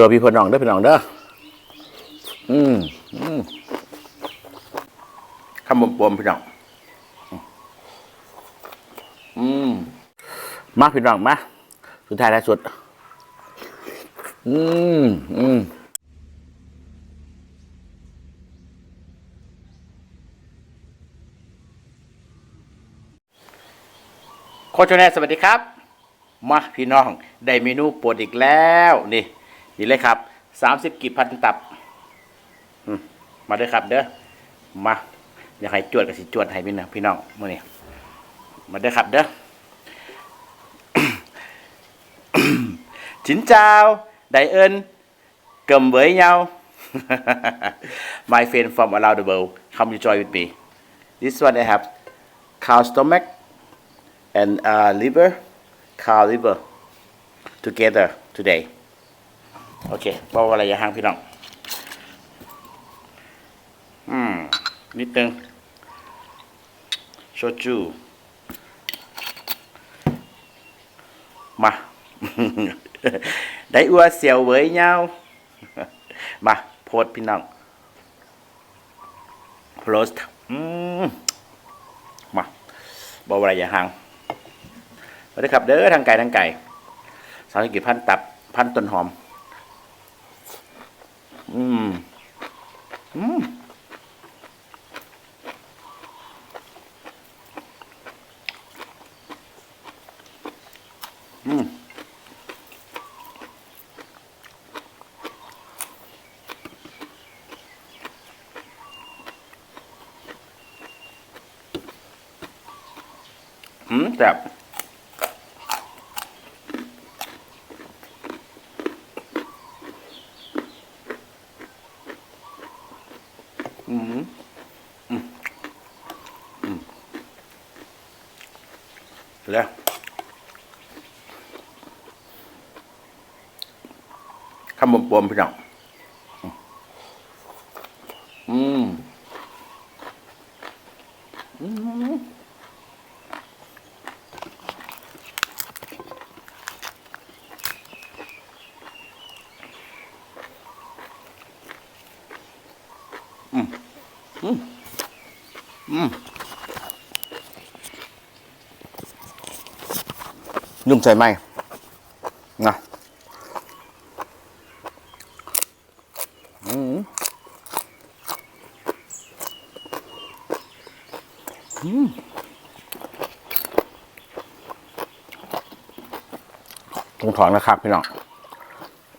พื่อพี่เพื่อนน้องเด้อพี่น้องเด้ออืมอืมคำบมปมๆพี่น้องอืมมาพี่น้องมาสุดท้ายท้ายสุด อืมอืมโคชแนสวัสดีครับ มาพี่น้อง ได้เมนูโปรดอีกแล้วนี่ นี่เลยครับสามสิบกีบพันตับมาเด้อครับ เด้อมาอยากให้จวดกับสิจวดให้พี่น้องพี่น้องมื่อนี้มาเด้อครับ เด้อชินเจ้าไดเอินเกิมเบยเยา My friend from around the world come you join with me this one I have cow stomach and uh, liver, cow liver together today โอเคเพราะว่าอะไรอย่าห่างพี่น้อง อืม นิดนึงโชจูมา ได้อัวเสียวเว้ยเงามา โพดพี่น้องโพสอืมมาบอกว่าอะไรอย่าห่างสวัสดีครับ เด้อทางไก่ทางไก่สามสิบกี่พันตับ พันต้นหอม อืมอืมอืม อืมแบบ อืมอืมอืมแล้ว คำบมปมพี่น้องอืมอืมอืมยุ่งใส่ไหมนะอืมอืม ตรงถอนนะครับพี่น้อง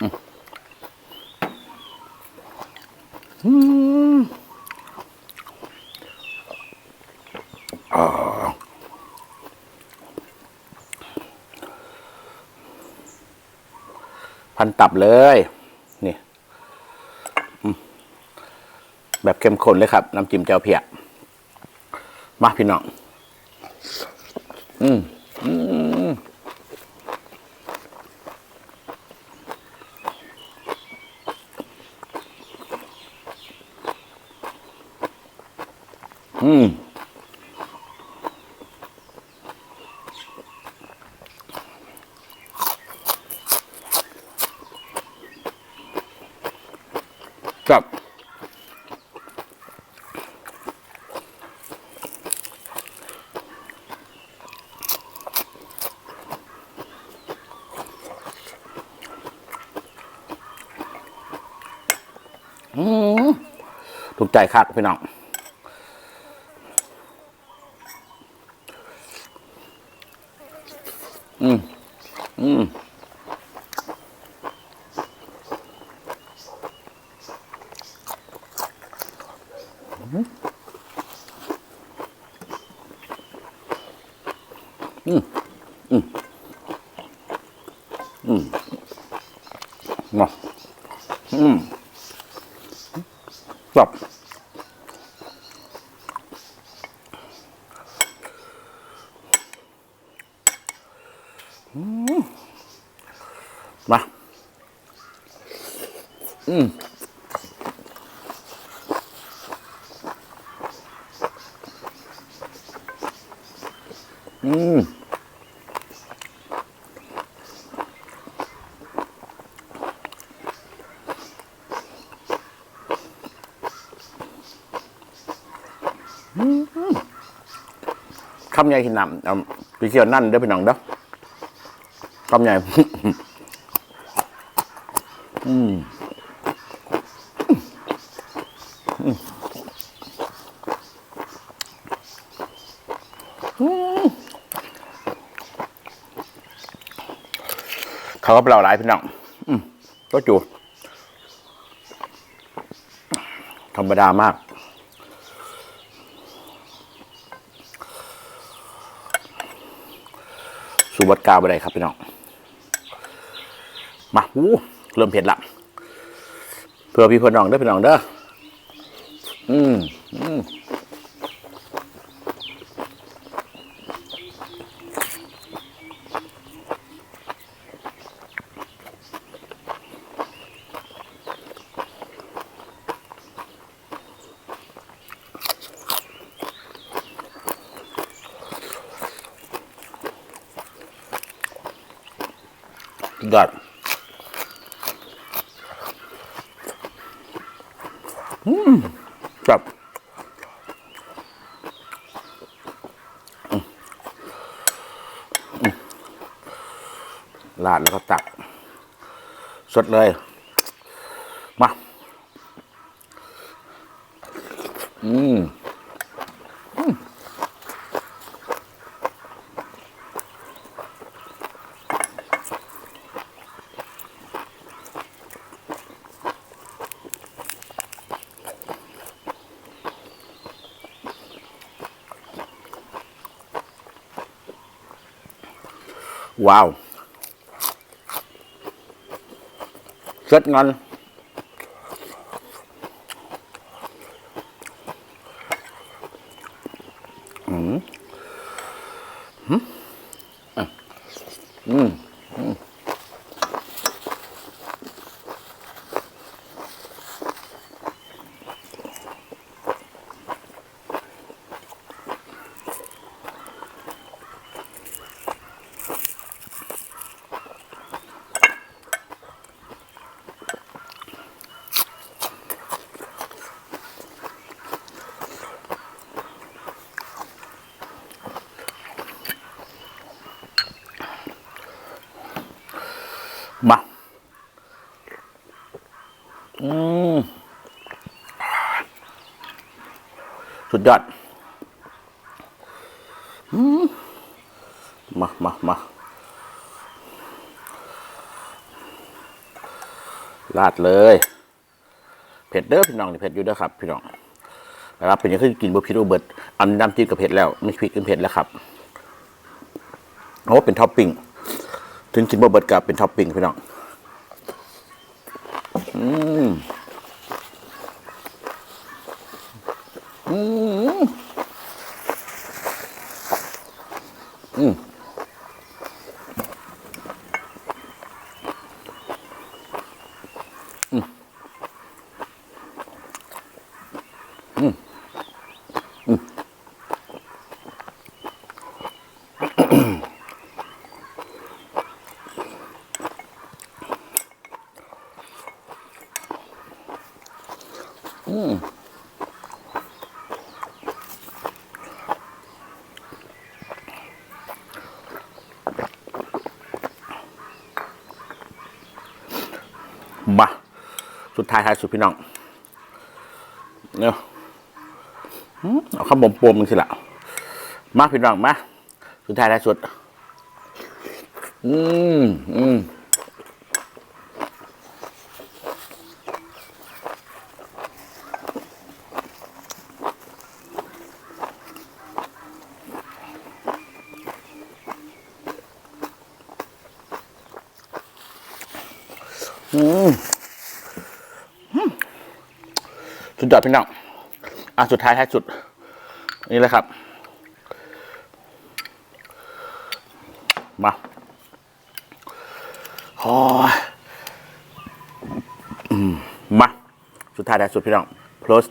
อืมอืมอ่าพันตับเลย นี่ แบบเข้มข้นเลยครับ น้ำจิ้มแจ่วเพีย มาพี่น้อง อืมอืมอืมครับ ใจคัดพี่น้องอืมอืมอืมอืมอืมมาอืมจบ มาอืมอืมคำใหญ่ที่นำเอาไปเคี่ยวนั่นเด้อพี่น้องเด้อคำใหญ่ อืมเขาก็เปล่าหลายพี่น้องก็จูธรรมดามาก สูบัดกาวไปได้ครับพี่น้อง มาอู้ เริ่มเผ็ดละเพื่อพี่พื่อนน้องเด้อพี่น้องเด้ออืมอืมยอดอืม ครับลาดแล้วก็ตัก สดเลย มา อืม ว้าวเสร็จงอนอืมอืมอะอืมอืมมา อืมสุดยอดมามามาลาดเลย เผ็ดเด้อพี่น้องนี่เผ็ดอยู่เด้อครับ พี่น้องนะครับเป็นยังขึ้นกินบุพิโรเบิร์ตอันน้ำจิ้มกับเผ็ดแล้วไม่พริกกันเผ็ดแล้วครับโอ้เป็นท็อปปิ้งถึงกินบ่เบิดกับเป็นท็อปปิ้งพี่น้อง มาสุดท้ายท้ายสุดพี่น้องเนี่ยเอาข้าวบมปมมันสิละมาพี่น้องมาสุดท้ายท้ายสุด อืมอืม สุดยอดพี่น้องอะสุดท้ายท้ายสุด นี่เลยครับ มาโอ้มา สุดท้ายท้ายสุดพี่น้อง close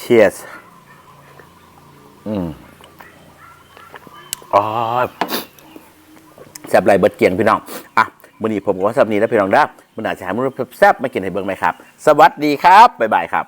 cheers อืมอ๋อแซ่บไรเบิดเกียงพี่น้อง อะวันนี้ผมก็สับนี้แล้วพี่น้องได้ มันอาจจะหามือแซ่บๆมากินให้เบิ่งไหมครับ สวัสดีครับบ๊ายบายครับ